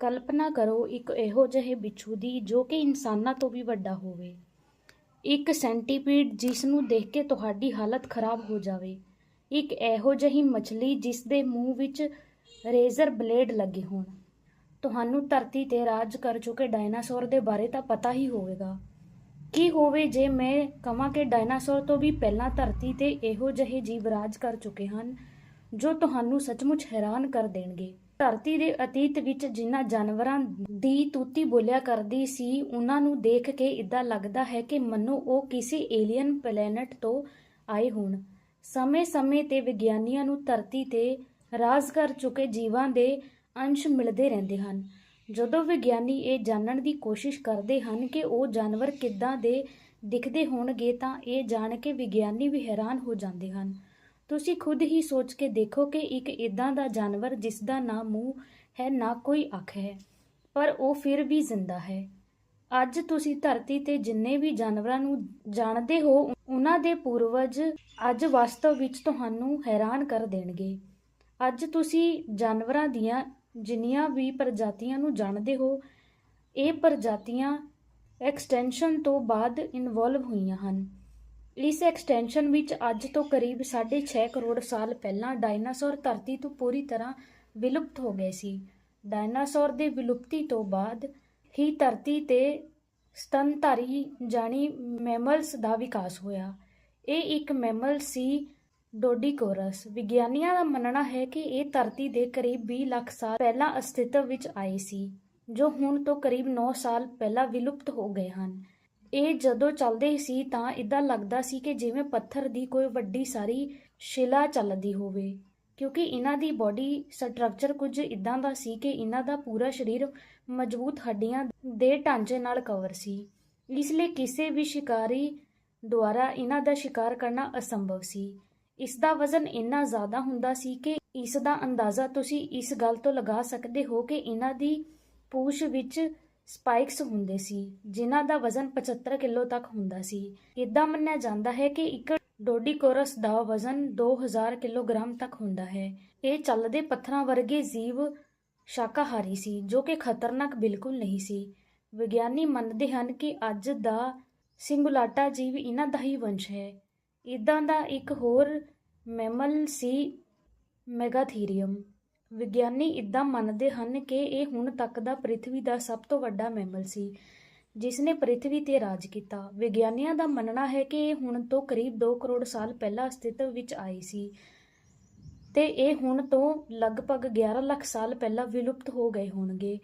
ਕਲਪਨਾ ਕਰੋ ਇੱਕ ਇਹੋ ਜਿਹੇ ਬਿੱਛੂ ਦੀ ਜੋ ਕਿ ਇਨਸਾਨਾਂ ਤੋਂ ਵੀ ਵੱਡਾ ਹੋਵੇ। ਇੱਕ ਸੈਂਟੀਪੀਡ ਜਿਸ ਨੂੰ ਦੇਖ ਕੇ ਤੁਹਾਡੀ ਹਾਲਤ ਖਰਾਬ ਹੋ ਜਾਵੇ। ਇੱਕ ਇਹੋ ਜਿਹੀ ਮੱਛਲੀ ਜਿਸ ਦੇ ਮੂੰਹ ਵਿੱਚ ਰੇਜ਼ਰ ਬਲੇਡ ਲੱਗੇ ਹੋਣ। ਤੁਹਾਨੂੰ ਧਰਤੀ ਤੇ ਰਾਜ ਕਰ ਚੁੱਕੇ ਡਾਇਨਾਸੌਰ ਦੇ ਬਾਰੇ ਤਾਂ ਪਤਾ ਹੀ ਹੋਵੇਗਾ। ਕੀ ਹੋਵੇ ਜੇ ਮੈਂ ਕਹਾਂ ਕਿ ਡਾਇਨਾਸੌਰ ਤੋਂ ਵੀ ਪਹਿਲਾਂ ਧਰਤੀ ਤੇ ਇਹੋ ਜਿਹੇ ਜੀਵ ਰਾਜ ਕਰ ਚੁੱਕੇ ਹਨ, ਜੋ ਤੁਹਾਨੂੰ ਸੱਚਮੁੱਚ ਹੈਰਾਨ ਕਰ ਦੇਣਗੇ। ਧਰਤੀ ਦੇ ਅਤੀਤ ਵਿੱਚ ਜਿਨ੍ਹਾਂ ਜਾਨਵਰਾਂ ਦੀ ਤੂਤੀ ਬੋਲਿਆ ਕਰਦੀ ਸੀ, ਉਹਨਾਂ ਨੂੰ ਦੇਖ ਕੇ ਇਦਾਂ ਲੱਗਦਾ ਹੈ ਕਿ ਮੰਨੋ ਉਹ ਕਿਸੇ ਏਲੀਅਨ ਪਲੈਨਟ ਤੋਂ ਆਏ ਹੋਣ। ਸਮੇਂ-ਸਮੇਂ ਤੇ ਵਿਗਿਆਨੀਆਂ ਨੂੰ ਧਰਤੀ ਤੇ ਰਾਜ ਕਰ ਚੁੱਕੇ ਜੀਵਾਂ ਦੇ ਅੰਸ਼ ਮਿਲਦੇ ਰਹਿੰਦੇ ਹਨ। ਜਦੋਂ ਵਿਗਿਆਨੀ ਇਹ ਜਾਣਨ ਦੀ ਕੋਸ਼ਿਸ਼ ਕਰਦੇ ਹਨ ਕਿ ਉਹ ਜਾਨਵਰ ਕਿੱਦਾਂ ਦੇ ਦਿਖਦੇ ਹੋਣਗੇ ਤਾਂ ਇਹ ਜਾਣ ਕੇ ਵਿਗਿਆਨੀ ਵੀ ਹੈਰਾਨ ਹੋ ਜਾਂਦੇ ਹਨ। ਤੁਸੀਂ ਖੁਦ ਹੀ ਸੋਚ ਕੇ ਦੇਖੋ ਕਿ ਇੱਕ ਇਦਾਂ ਦਾ ਜਾਨਵਰ ਜਿਸ ਦਾ ਨਾ ਮੂੰਹ ਹੈ, ਨਾ ਕੋਈ ਅੱਖ ਹੈ, ਪਰ ਉਹ ਫਿਰ ਵੀ ਜ਼ਿੰਦਾ ਹੈ। ਅੱਜ ਤੁਸੀਂ ਧਰਤੀ ਤੇ ਜਿੰਨੇ ਵੀ ਜਾਨਵਰਾਂ ਨੂੰ ਜਾਣਦੇ ਹੋ, ਉਹਨਾਂ ਦੇ ਪੂਰਵਜ ਅੱਜ ਵਾਸਤਵ ਵਿੱਚ ਤੁਹਾਨੂੰ ਹੈਰਾਨ ਕਰ ਦੇਣਗੇ। ਅੱਜ ਤੁਸੀਂ ਜਾਨਵਰਾਂ ਦੀਆਂ ਜਿੰਨੀਆਂ ਵੀ ਪ੍ਰਜਾਤੀਆਂ ਨੂੰ ਜਾਣਦੇ ਹੋ, ਇਹ ਪ੍ਰਜਾਤੀਆਂ ਐਕਸਟੈਂਸ਼ਨ ਤੋਂ ਬਾਅਦ ਇਨਵੋਲਵ ਹੋਈਆਂ ਹਨ। ਇਸ ਐਕਸਟੈਂਸ਼ਨ ਵਿੱਚ ਅੱਜ ਤੋਂ ਕਰੀਬ 6.5 ਕਰੋੜ ਸਾਲ ਪਹਿਲਾਂ ਡਾਇਨਾਸੌਰ ਧਰਤੀ ਤੋਂ ਪੂਰੀ ਤਰ੍ਹਾਂ ਵਿਲੁਪਤ ਹੋ ਗਏ ਸੀ। ਡਾਇਨਾਸੌਰ ਦੇ ਵਿਲੁਪਤੀ ਤੋਂ ਬਾਅਦ ਹੀ ਧਰਤੀ ਤੇ ਸਤਨਧਾਰੀ ਜਾਨੀ ਮੈਮਲਸ ਦਾ ਵਿਕਾਸ ਹੋਇਆ। ਇਹ ਇੱਕ ਮੈਮਲ ਸੀ ਡੋਡੀਕੋਰਸ। ਵਿਗਿਆਨੀਆਂ ਦਾ ਮੰਨਣਾ ਹੈ ਕਿ ਇਹ ਧਰਤੀ ਦੇ ਕਰੀਬ 20 ਲੱਖ ਸਾਲ ਪਹਿਲਾਂ ਅਸਤਿਤਵ ਵਿੱਚ ਆਏ ਸੀ, ਜੋ ਹੁਣ ਤੋਂ ਕਰੀਬ 9 ਸਾਲ ਪਹਿਲਾਂ ਵਿਲੁਪਤ ਹੋ ਗਏ ਹਨ। ਇਹ ਜਦੋਂ ਚੱਲਦੇ ਸੀ ਤਾਂ ਇਦਾਂ ਲੱਗਦਾ ਸੀ ਕਿ ਜਿਵੇਂ ਪੱਥਰ ਦੀ ਕੋਈ ਵੱਡੀ ਸਾਰੀ ਸ਼ਿਲਾ ਚੱਲਦੀ ਹੋਵੇ, ਕਿਉਂਕਿ ਇਹਨਾਂ ਦੀ ਬਾਡੀ ਸਟਰਕਚਰ ਕੁਝ ਇਦਾਂ ਦਾ ਸੀ ਕਿ ਇਹਨਾਂ ਦਾ ਪੂਰਾ ਸਰੀਰ ਮਜ਼ਬੂਤ ਹੱਡੀਆਂ ਦੇ ਢਾਂਚੇ ਨਾਲ ਕਵਰ ਸੀ। ਇਸ ਲਈ ਕਿਸੇ ਵੀ ਸ਼ਿਕਾਰੀ ਦੁਆਰਾ ਇਹਨਾਂ ਦਾ ਸ਼ਿਕਾਰ ਕਰਨਾ ਅਸੰਭਵ ਸੀ। ਇਸ ਦਾ ਵਜ਼ਨ ਇੰਨਾ ਜ਼ਿਆਦਾ ਹੁੰਦਾ ਸੀ ਕਿ ਇਸ ਦਾ ਅੰਦਾਜ਼ਾ ਤੁਸੀਂ ਇਸ ਗੱਲ ਤੋਂ ਲਗਾ ਸਕਦੇ ਹੋ ਕਿ ਇਹਨਾਂ ਦੀ ਪੂਛ ਵਿੱਚ ਸਪਾਈਕਸ ਹੁੰਦੇ ਸੀ, ਜਿਨ੍ਹਾਂ ਦਾ ਵਜ਼ਨ 75 ਕਿਲੋ ਤੱਕ ਹੁੰਦਾ ਸੀ। ਇਦਾਂ ਮੰਨਿਆ ਜਾਂਦਾ ਹੈ ਕਿ ਇੱਕ ਡੋਡੀਕੋਰਸ ਦਾ ਵਜ਼ਨ 2000 ਕਿਲੋਗ੍ਰਾਮ ਤੱਕ ਹੁੰਦਾ ਹੈ। ਇਹ ਚੱਲਦੇ ਪੱਥਰਾਂ ਵਰਗੇ ਜੀਵ ਸ਼ਾਕਾਹਾਰੀ ਸੀ, ਜੋ ਕਿ ਖਤਰਨਾਕ ਬਿਲਕੁਲ ਨਹੀਂ ਸੀ। ਵਿਗਿਆਨੀ ਮੰਨਦੇ ਹਨ ਕਿ ਅੱਜ ਦਾ ਸਿੰਗੂਲਾਟਾ ਜੀਵ ਇਹਨਾਂ ਦਾ ਹੀ ਵੰਸ਼ ਹੈ। ਇਦਾਂ ਦਾ ਇੱਕ ਹੋਰ ਮੈਮਲ ਸੀ ਮੈਗਾਥੀਰੀਅਮ। ਵਿਗਿਆਨੀ ਇਦਾਂ ਮੰਨਦੇ ਹਨ ਕਿ ਇਹ ਹੁਣ ਤੱਕ ਦਾ ਪ੍ਰithvi ਦਾ ਸਭ ਤੋਂ ਵੱਡਾ ਮੈਮਲ ਸੀ ਜਿਸ ਨੇ ਪ੍ਰithvi ਤੇ ਰਾਜ ਕੀਤਾ। ਵਿਗਿਆਨੀਆਂ ਦਾ ਮੰਨਣਾ ਹੈ ਕਿ ਇਹ ਹੁਣ ਤੋਂ ਕਰੀਬ 2 ਕਰੋੜ ਸਾਲ ਪਹਿਲਾਂ ਅਸਤਿਤਵ ਵਿੱਚ ਆਈ ਸੀ ਤੇ ਇਹ ਹੁਣ ਤੋਂ ਲਗਭਗ 11 ਲੱਖ ਸਾਲ ਪਹਿਲਾਂ ਵਿਲੁਪਤ ਹੋ ਗਏ ਹੋਣਗੇ।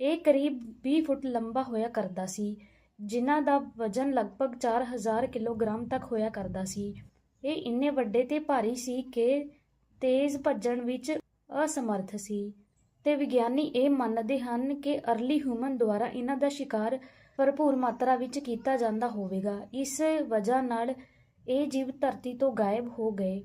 ਇਹ ਕਰੀਬ 20 ਫੁੱਟ ਲੰਬਾ ਹੋਇਆ ਕਰਦਾ ਸੀ, ਜਿਨ੍ਹਾਂ ਦਾ ਵਜ਼ਨ ਲਗਭਗ 4000 ਕਿਲੋਗ੍ਰਾਮ ਤੱਕ ਹੋਇਆ ਕਰਦਾ ਸੀ। ਇਹ ਇੰਨੇ ਵੱਡੇ ਤੇ ਭਾਰੀ ਸੀ ਕਿ ਤੇਜ਼ ਭੱਜਣ ਵਿੱਚ ਅਸਮਰਥ ਸੀ ਤੇ ਵਿਗਿਆਨੀ ਇਹ ਮੰਨਦੇ ਹਨ ਕਿ ਅਰਲੀ ਹਿਊਮਨ ਦੁਆਰਾ ਇਹਨਾਂ ਦਾ ਸ਼ਿਕਾਰ ਭਰਪੂਰ ਮਾਤਰਾ ਵਿੱਚ ਕੀਤਾ ਜਾਂਦਾ ਹੋਵੇਗਾ, ਇਸ ਵਜ੍ਹਾ ਨਾਲ ਇਹ ਜੀਵ ਧਰਤੀ ਤੋਂ ਗਾਇਬ ਹੋ ਗਏ।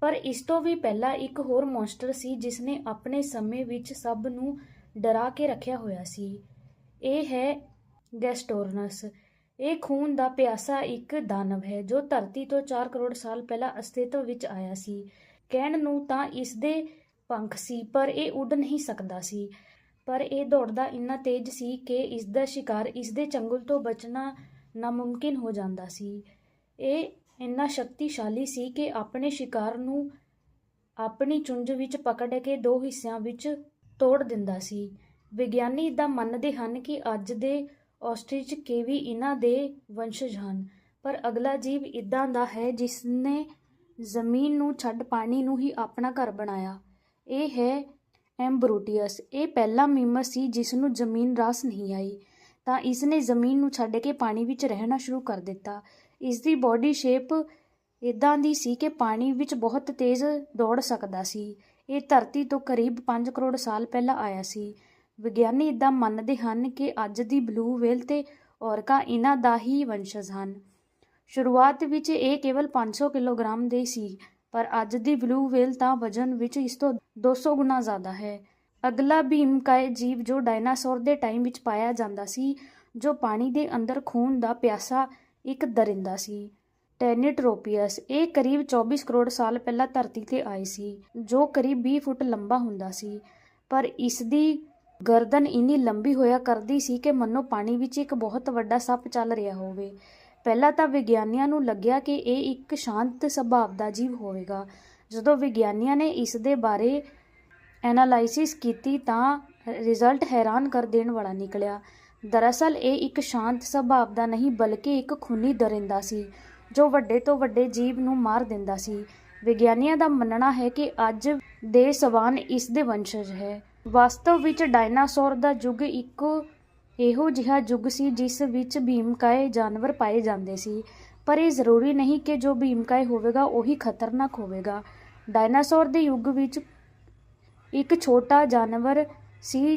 ਪਰ ਇਸ ਤੋਂ ਵੀ ਪਹਿਲਾਂ ਇੱਕ ਹੋਰ ਮੌਨਸਟਰ ਸੀ ਜਿਸ ਨੇ ਆਪਣੇ ਸਮੇਂ ਵਿੱਚ ਸਭ ਨੂੰ ਡਰਾ ਕੇ ਰੱਖਿਆ ਹੋਇਆ ਸੀ। ਇਹ ਹੈ ਗੈਸਟੋਰਨਸ। ਇਹ ਖੂਨ ਦਾ ਪਿਆਸਾ ਇੱਕ ਦਾਨਵ ਹੈ ਜੋ ਧਰਤੀ ਤੋਂ 4 ਕਰੋੜ ਸਾਲ ਪਹਿਲਾਂ ਅਸਤਿਤਵ ਵਿੱਚ ਆਇਆ ਸੀ। ਕਹਿਣ ਨੂੰ ਤਾਂ ਇਸ ਦੇ ਪੰਖ ਸੀ, ਪਰ ਇਹ ਉੱਡ ਨਹੀਂ ਸਕਦਾ ਸੀ। ਪਰ ਇਹ ਦੌੜਦਾ ਇੰਨਾ ਤੇਜ਼ ਸੀ ਕਿ ਇਸ ਦਾ ਸ਼ਿਕਾਰ ਇਸ ਦੇ ਚੰਗੁਲ ਤੋਂ ਬਚਣਾ ਨਾਮੁਮਕਿਨ ਹੋ ਜਾਂਦਾ ਸੀ। ਇਹ ਇੰਨਾ ਸ਼ਕਤੀਸ਼ਾਲੀ ਸੀ ਕਿ ਆਪਣੇ ਸ਼ਿਕਾਰ ਨੂੰ ਆਪਣੀ ਚੁੰਝ ਵਿੱਚ ਪਕੜ ਕੇ ਦੋ ਹਿੱਸਿਆਂ ਵਿੱਚ ਤੋੜ ਦਿੰਦਾ ਸੀ। ਵਿਗਿਆਨੀ ਦਾ ਮੰਨਦੇ ਹਨ ਕਿ ਅੱਜ ਦੇ ਆਸਟ੍ਰਿਚ ਕੇਵੀ ਇਹਨਾਂ ਦੇ ਵੰਸ਼ਜ ਹਨ, ਪਰ ਅਗਲਾ ਜੀਵ ਇਦਾਂ ਦਾ ਹੈ ਜਿਸ ਨੇ ਜ਼ਮੀਨ ਨੂੰ ਛੱਡ ਪਾਣੀ ਨੂੰ ਹੀ ਆਪਣਾ ਘਰ ਬਣਾਇਆ। ਇਹ ਹੈ ਐਮਬਰੋਟੀਅਸ ਇਹ ਪਹਿਲਾ ਮੀਮਸ ਸੀ ਜਿਸ ਨੂੰ ਜ਼ਮੀਨ ਰਾਸ ਨਹੀਂ ਆਈ। ਤਾਂ ਇਸ ਨੇ ਜ਼ਮੀਨ ਨੂੰ ਛੱਡ ਕੇ ਪਾਣੀ ਵਿੱਚ ਰਹਿਣਾ ਸ਼ੁਰੂ ਕਰ ਦਿੱਤਾ। ਇਸ ਦੀ ਬਾਡੀ ਸ਼ੇਪ ਇਦਾਂ ਦੀ ਸੀ ਕਿ ਪਾਣੀ ਵਿੱਚ ਬਹੁਤ ਤੇਜ਼ ਦੌੜ ਸਕਦਾ ਸੀ। ਇਹ ਧਰਤੀ ਤੋਂ ਕਰੀਬ 5 ਕਰੋੜ ਸਾਲ ਪਹਿਲਾਂ ਆਇਆ ਸੀ। ਵਿਗਿਆਨੀ ਇਦਾਂ ਮੰਨਦੇ ਹਨ ਕਿ ਅੱਜ ਦੀ ਬਲੂ ਵੇਲ ਤੇ ਔਰਕਾ ਇਹਨਾਂ ਦਾ ਹੀ ਵੰਸ਼ਜ ਹਨ। ਸ਼ੁਰੂਆਤ ਵਿੱਚ ਇਹ ਕੇਵਲ 500 ਕਿਲੋਗ੍ਰਾਮ ਦੇ ਸੀ। ਪਰ ਅੱਜ ਦੀ ਬਲੂ ਵੇਲ ਤਾਂ ਵਜਨ ਵਿੱਚ ਇਸ ਤੋਂ 200 ਗੁਣਾ ਜ਼ਿਆਦਾ ਹੈ। ਅਗਲਾ ਭੀਮਕਾਏ ਜੀਵ ਜੋ ਡਾਇਨਾਸੌਰ ਦੇ ਟਾਈਮ ਵਿੱਚ ਪਾਇਆ ਜਾਂਦਾ ਸੀ, ਜੋ ਪਾਣੀ ਦੇ ਅੰਦਰ ਖੂਨ ਦਾ ਪਿਆਸਾ ਇੱਕ ਦਰਿੰਦਾ ਸੀ। ਟੈਨਿਟ੍ਰੋਪੀਅਸ ਇਹ ਕਰੀਬ 24 ਕਰੋੜ ਸਾਲ ਪਹਿਲਾਂ ਧਰਤੀ ਤੇ ਆਏ ਸੀ, ਜੋ ਕਰੀਬ 20 ਫੁੱਟ ਲੰਬਾ ਹੁੰਦਾ ਸੀ। ਪਰ ਇਸ ਦੀ ਗਰਦਨ ਇੰਨੀ ਲੰਬੀ ਹੋਇਆ ਕਰਦੀ ਸੀ ਕਿ ਮੰਨੋ ਪਾਣੀ ਵਿੱਚ ਇੱਕ ਬਹੁਤ ਵੱਡਾ ਸੱਪ ਚੱਲ ਰਿਹਾ ਹੋਵੇ। ਪਹਿਲਾਂ ਤਾਂ ਵਿਗਿਆਨੀਆਂ ਨੂੰ ਲੱਗਿਆ ਕਿ ਇਹ ਇੱਕ ਸ਼ਾਂਤ ਸੁਭਾਅ ਦਾ ਜੀਵ ਹੋਵੇਗਾ। ਜਦੋਂ ਵਿਗਿਆਨੀਆਂ ਨੇ ਇਸ ਦੇ ਬਾਰੇ ਐਨਾਲਾਈਸਿਸ ਕੀਤੀ ਤਾਂ ਰਿਜ਼ਲਟ ਹੈਰਾਨ ਕਰ ਦੇਣ ਵਾਲਾ ਨਿਕਲਿਆ। ਦਰਅਸਲ, ਇਹ ਇੱਕ ਸ਼ਾਂਤ ਸੁਭਾਅ ਦਾ ਨਹੀਂ, ਬਲਕਿ ਇੱਕ ਖੂਨੀ ਦਰਿੰਦਾ ਸੀ, ਜੋ ਵੱਡੇ ਤੋਂ ਵੱਡੇ ਜੀਵ ਨੂੰ ਮਾਰ ਦਿੰਦਾ ਸੀ। ਵਿਗਿਆਨੀਆਂ ਦਾ ਮੰਨਣਾ ਹੈ ਕਿ ਅੱਜ ਦੇ ਸਵਾਨ ਇਸ ਦੇ ਵੰਸ਼ਜ ਹੈ। ਵਾਸਤਵ ਵਿੱਚ ਡਾਇਨਾਸੌਰ ਦਾ ਯੁੱਗ ਇੱਕ ਇਹੋ ਜਿਹਾ ਯੁੱਗ ਸੀ ਜਿਸ ਵਿੱਚ ਭੀਮਕਾਏ ਜਾਨਵਰ ਪਾਏ ਜਾਂਦੇ ਸੀ। ਪਰ ਇਹ ਜ਼ਰੂਰੀ ਨਹੀਂ ਕਿ ਜੋ ਭੀਮਕਾਏ ਹੋਵੇਗਾ, ਉਹੀ ਖਤਰਨਾਕ ਹੋਵੇਗਾ। ਡਾਇਨਾਸੌਰ ਦੇ ਯੁੱਗ ਵਿੱਚ ਇੱਕ ਛੋਟਾ ਜਾਨਵਰ ਸੀ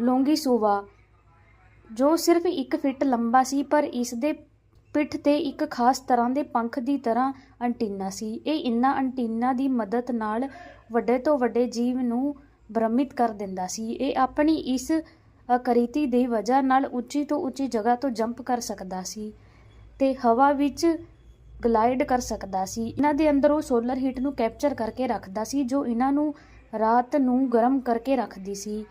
ਲੋਂਗੀਸੂਵਾ, ਜੋ ਸਿਰਫ 1 ਫਿਟ ਲੰਬਾ ਸੀ, ਪਰ ਇਸ ਦੇ ਪਿੱਠ ਤੇ ਇੱਕ ਖਾਸ ਤਰ੍ਹਾਂ ਦੇ ਪੰਖ ਦੀ ਤਰ੍ਹਾਂ ਅੰਟੀਨਾ ਸੀ। ਇਹ ਇਨ੍ਹਾਂ ਅੰਟੀਨਾ ਦੀ ਮਦਦ ਨਾਲ ਵੱਡੇ ਤੋਂ ਵੱਡੇ ਜੀਵ ਨੂੰ ਭ੍ਰਮਿਤ ਕਰ ਦਿੰਦਾ ਸੀ। ਇਹ ਆਪਣੀ ਇਸ ਅਕ੍ਰਿਤੀ ਦੀ ਵਜ੍ਹਾ ਨਾਲ ਉੱਚੀ ਤੋਂ ਉੱਚੀ ਜਗ੍ਹਾ ਤੋਂ ਜੰਪ ਕਰ ਸਕਦਾ ਸੀ ਤੇ ਹਵਾ ਵਿੱਚ ਗਲਾਈਡ ਕਰ ਸਕਦਾ ਸੀ। ਇਹਨਾਂ ਦੇ ਅੰਦਰ ਉਹ ਸੋਲਰ ਹੀਟ ਨੂੰ ਕੈਪਚਰ ਕਰਕੇ ਰੱਖਦਾ ਸੀ, ਜੋ ਇਹਨਾਂ ਨੂੰ ਰਾਤ ਨੂੰ ਗਰਮ ਕਰਕੇ ਰੱਖਦੀ ਸੀ।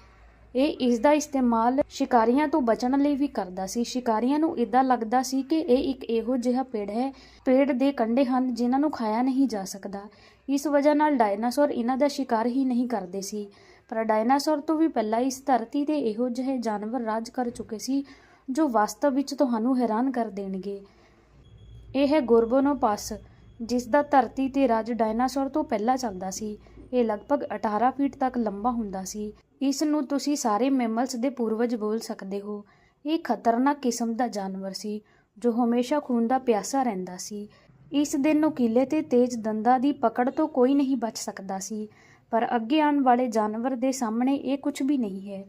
ਇਹ ਇਸ ਦਾ ਇਸਤੇਮਾਲ ਸ਼ਿਕਾਰੀਆਂ ਤੋਂ ਬਚਣ ਲਈ ਵੀ ਕਰਦਾ ਸੀ। ਸ਼ਿਕਾਰੀਆਂ ਨੂੰ ਇਦਾਂ ਲੱਗਦਾ ਸੀ ਕਿ ਇਹ ਇੱਕ ਇਹੋ ਜਿਹਾ ਪੇੜ ਹੈ, ਪੇੜ ਦੇ ਕੰਡੇ ਹਨ ਜਿਨ੍ਹਾਂ ਨੂੰ ਖਾਇਆ ਨਹੀਂ ਜਾ ਸਕਦਾ। ਇਸ ਵਜ੍ਹਾ ਨਾਲ ਡਾਇਨਾਸੌਰ ਇਹਨਾਂ ਦਾ ਸ਼ਿਕਾਰ ਹੀ ਨਹੀਂ ਕਰਦੇ ਸੀ। ਪਰ ਡਾਇਨਾਸੌਰ ਤੋਂ ਵੀ ਪਹਿਲਾਂ ਇਸ ਧਰਤੀ ਤੇ ਇਹੋ ਜਿਹੇ ਜਾਨਵਰ ਰਾਜ ਕਰ ਚੁੱਕੇ ਸੀ, ਜੋ ਵਾਸਤਵ ਵਿੱਚ ਤੁਹਾਨੂੰ ਹੈਰਾਨ ਕਰ ਦੇਣਗੇ। ਇਹ ਹੈ ਗੋਰਬੋਨੋਪਾਸ, ਜਿਸ ਦਾ ਧਰਤੀ ਤੇ ਰਾਜ ਡਾਇਨਾਸੌਰ ਤੋਂ ਪਹਿਲਾਂ ਚੱਲਦਾ ਸੀ। ਇਹ ਲਗਭਗ 18 ਫੀਟ ਤੱਕ ਲੰਬਾ ਹੁੰਦਾ ਸੀ। ਇਸ ਨੂੰ ਤੁਸੀਂ ਸਾਰੇ ਮੈਮਲਸ ਦੇ ਪੂਰਵਜ ਬੋਲ ਸਕਦੇ ਹੋ। ਇਹ ਖਤਰਨਾਕ ਕਿਸਮ ਦਾ ਜਾਨਵਰ ਸੀ, ਜੋ ਹਮੇਸ਼ਾ ਖੂਨ ਦਾ ਪਿਆਸਾ ਰਹਿੰਦਾ ਸੀ। ਇਸ ਦੇ ਨੋਕੀਲੇ ਤੇ ਤੇਜ਼ ਦੰਦਾਂ ਦੀ ਪਕੜ ਤੋਂ ਕੋਈ ਨਹੀਂ ਬਚ ਸਕਦਾ ਸੀ। ਪਰ ਅੱਗੇ ਆਉਣ ਵਾਲੇ ਜਾਨਵਰ ਦੇ ਸਾਹਮਣੇ ਇਹ ਕੁਝ ਵੀ ਨਹੀਂ ਹੈ।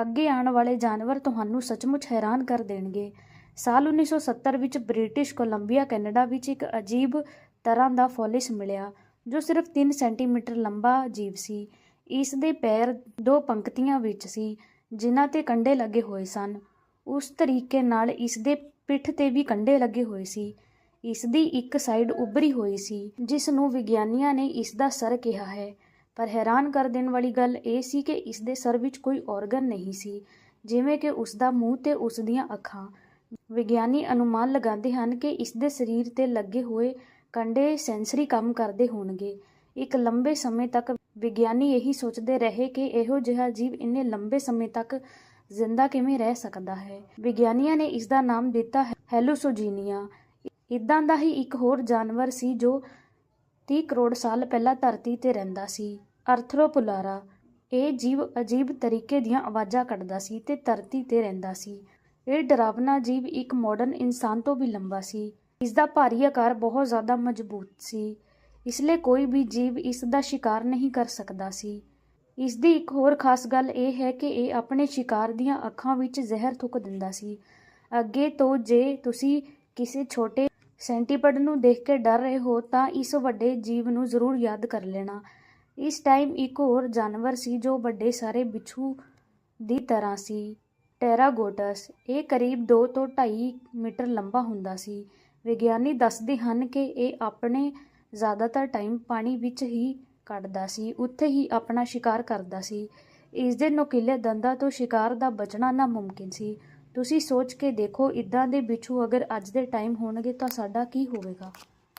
ਅੱਗੇ ਆਉਣ ਵਾਲੇ ਜਾਨਵਰ ਤੁਹਾਨੂੰ ਸੱਚਮੁੱਚ ਹੈਰਾਨ ਕਰ ਦੇਣਗੇ। ਸਾਲ 1970 ਵਿੱਚ ਬ੍ਰਿਟਿਸ਼ ਕੋਲੰਬੀਆ, ਕੈਨੇਡਾ ਵਿੱਚ ਇੱਕ ਅਜੀਬ ਤਰ੍ਹਾਂ ਦਾ ਫੋਲਿਸ ਮਿਲਿਆ, ਜੋ ਸਿਰਫ 3 ਸੈਂਟੀਮੀਟਰ ਲੰਬਾ ਜੀਵ ਸੀ। ਇਸ ਦੇ ਪੈਰ ਦੋ ਪੰਕਤੀਆਂ ਵਿੱਚ ਸੀ, ਜਿਨ੍ਹਾਂ ਤੇ ਕੰਡੇ ਲੱਗੇ ਹੋਏ ਸਨ। ਉਸ ਤਰੀਕੇ ਨਾਲ ਇਸ ਦੇ ਪਿੱਠ ਤੇ ਵੀ ਕੰਡੇ ਲੱਗੇ ਹੋਏ ਸੀ। ਇਸ ਦੀ ਇੱਕ ਸਾਈਡ ਉੱਭਰੀ ਹੋਈ ਸੀ, ਜਿਸ ਨੂੰ ਵਿਗਿਆਨੀਆਂ ਨੇ ਇਸ ਦਾ ਸਰ ਕਿਹਾ ਹੈ। ਪਰ ਹੈਰਾਨ ਕਰ ਦੇਣ ਵਾਲੀ ਗੱਲ ਇਹ ਸੀ ਕਿ ਇਸ ਦੇ ਸਰ ਵਿੱਚ ਕੋਈ ਔਰਗਨ ਨਹੀਂ ਸੀ, ਜਿਵੇਂ ਕਿ ਉਸ ਦਾ ਮੂੰਹ ਤੇ ਉਸ ਦੀਆਂ ਅੱਖਾਂ। ਵਿਗਿਆਨੀ ਅਨੁਮਾਨ ਲਗਾਉਂਦੇ ਹਨ ਕਿ ਇਸ ਦੇ ਸਰੀਰ ਤੇ ਲੱਗੇ ਹੋਏ ਕੰਡੇ ਸੈਂਸਰੀ ਕੰਮ ਕਰਦੇ ਹੋਣਗੇ। ਇੱਕ ਲੰਬੇ ਸਮੇਂ ਤੱਕ ਵਿਗਿਆਨੀ ਇਹੀ ਸੋਚਦੇ ਰਹੇ ਕਿ ਇਹੋ ਜਿਹਾ ਜੀਵ ਇੰਨੇ ਲੰਬੇ ਸਮੇਂ ਤੱਕ ਜ਼ਿੰਦਾ ਕਿਵੇਂ ਰਹਿ ਸਕਦਾ ਹੈ। ਵਿਗਿਆਨੀਆਂ ਨੇ ਇਸ ਦਾ ਨਾਮ ਦਿੱਤਾ ਹੈ ਹੈਲੋਸੋਜੀਨੀਆ। ਇਦਾਂ ਦਾ ਹੀ ਇੱਕ ਹੋਰ ਜਾਨਵਰ ਸੀ ਜੋ 30 ਕਰੋੜ ਸਾਲ ਪਹਿਲਾਂ ਧਰਤੀ ਤੇ ਰਹਿੰਦਾ ਸੀ। ਅਰਥਰੋਪੁਲਾਰਾ ਇਹ ਜੀਵ ਅਜੀਬ ਤਰੀਕੇ ਦੀਆਂ ਆਵਾਜ਼ਾਂ ਕੱਢਦਾ ਸੀ ਤੇ ਧਰਤੀ ਤੇ ਰਹਿੰਦਾ ਸੀ। ਇਹ ਡਰਾਵਨਾ ਜੀਵ ਇੱਕ ਮਾਡਰਨ ਇਨਸਾਨ ਤੋਂ ਵੀ ਲੰਬਾ ਸੀ। ਇਸ ਦਾ ਭਾਰੀ ਆਕਾਰ ਬਹੁਤ ਜ਼ਿਆਦਾ ਮਜ਼ਬੂਤ ਸੀ। ਇਸ ਲਈ ਕੋਈ ਵੀ ਜੀਵ ਇਸ ਦਾ ਸ਼ਿਕਾਰ ਨਹੀਂ ਕਰ ਸਕਦਾ ਸੀ। ਇਸ ਦੀ ਇੱਕ ਹੋਰ ਖਾਸ ਗੱਲ ਇਹ ਹੈ ਕਿ ਇਹ ਆਪਣੇ ਸ਼ਿਕਾਰ ਦੀਆਂ ਅੱਖਾਂ ਵਿੱਚ ਜ਼ਹਿਰ ਥੁੱਕ ਦਿੰਦਾ ਸੀ। ਅੱਗੇ ਤੋਂ ਜੇ ਤੁਸੀਂ ਕਿਸੇ ਛੋਟੇ ਸੈਂਟੀਪਡ ਨੂੰ ਦੇਖ ਕੇ ਡਰ ਰਹੇ ਹੋ ਤਾਂ ਇਸ ਵੱਡੇ ਜੀਵ ਨੂੰ ਜ਼ਰੂਰ ਯਾਦ ਕਰ ਲੈਣਾ। ਇਸ ਟਾਈਮ ਇੱਕ ਹੋਰ ਜਾਨਵਰ ਸੀ ਜੋ ਵੱਡੇ ਸਾਰੇ ਬਿੱਛੂ ਦੀ ਤਰ੍ਹਾਂ ਸੀ, ਟੈਰਾਗੋਟਸ। ਇਹ ਕਰੀਬ 2 ਤੋਂ 2.5 ਮੀਟਰ ਲੰਬਾ ਹੁੰਦਾ ਸੀ। ਵਿਗਿਆਨੀ ਦੱਸਦੇ ਹਨ ਕਿ ਇਹ ਆਪਣੇ ਜ਼ਿਆਦਾਤਰ ਟਾਈਮ ਪਾਣੀ ਵਿੱਚ ਹੀ ਕੱਢਦਾ ਸੀ, ਉੱਥੇ ਹੀ ਆਪਣਾ ਸ਼ਿਕਾਰ ਕਰਦਾ ਸੀ। ਇਸ ਦੇ ਨੋਕੀਲੇ ਦੰਦਾਂ ਤੋਂ ਸ਼ਿਕਾਰ ਦਾ ਬਚਣਾ ਨਾਮੁਮਕਿਨ ਸੀ। ਤੁਸੀਂ ਸੋਚ ਕੇ ਦੇਖੋ, ਇਦਾਂ ਦੇ ਬਿੱਛੂ ਅਗਰ ਅੱਜ ਦੇ ਟਾਈਮ ਹੋਣਗੇ ਤਾਂ ਸਾਡਾ ਕੀ ਹੋਵੇਗਾ?